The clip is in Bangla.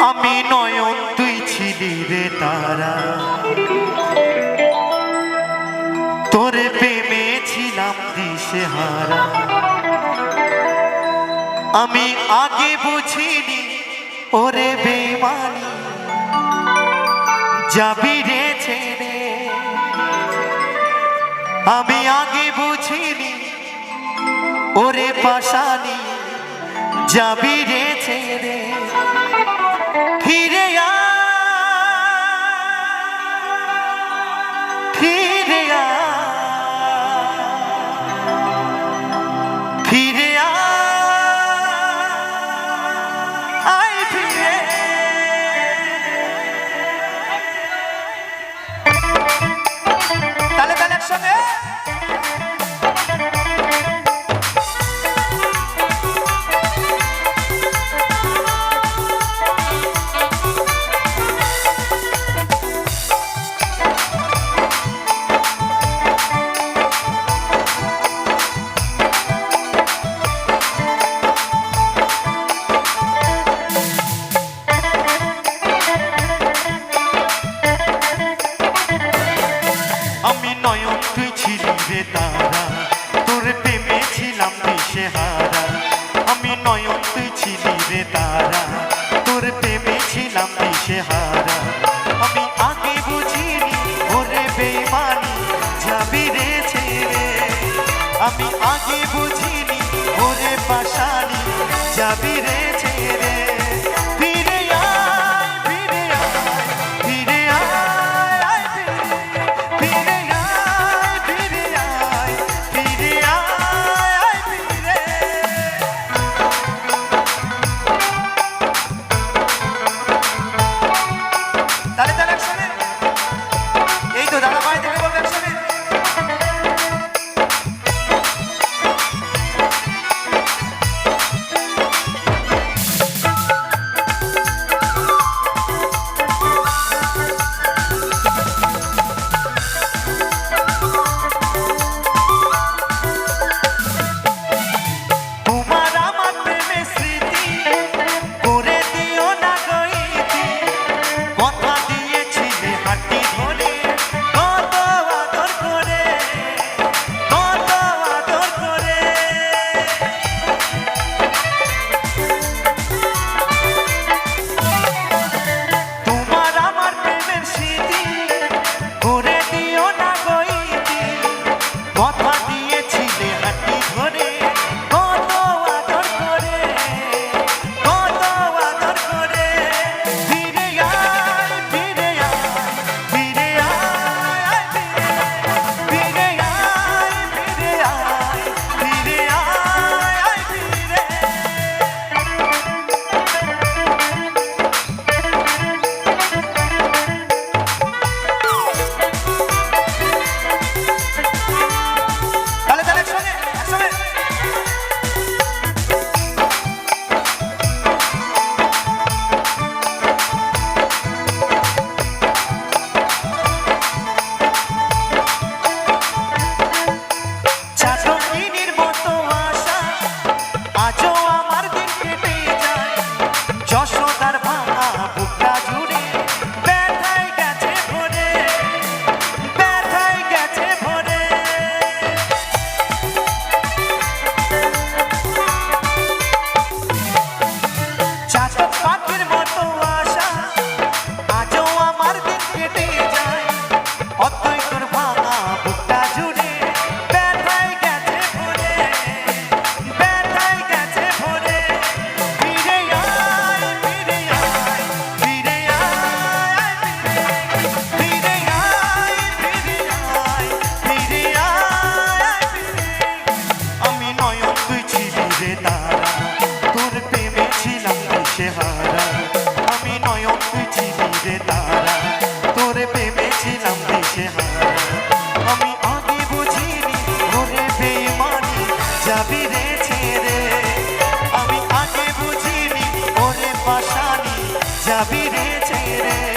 আমি নয়ন, তুই ছিলি রে তারা। তোরে প্রেমে ছিলাম দিশে হারা। আমি আগে বুঝিনি, ওরে বেমানি। যাবি রে ছেড়ে। আমি আগে বুঝিনি, ওরে পাশানি। যাবি রে ছেড়ে। তাহলে নয়ন তুই ছিলি রে তারা। তোর প্রেমে ছিলাম দিশে হারা আমি নয়ন তুই ছিলি রে তারা। তোর প্রেমে ছিলাম দিশে হারা আমি আগে বুঝিনি, ওরে বেমানি যাবি রে ছেড়ে। আমি আগে বুঝিনি, ওরে পাশানি, যাবি রে ছিলাম দিশে হারা। আমি নয়ন তুই রে তারা। তোরে প্রেমে ছিলাম আমি আগে বুঝিনি ওরে বেমানি যাবি রে ছেড়ে। আমি আগে বুঝিনি ওরে পাশানি যাবি রে ছেড়ে।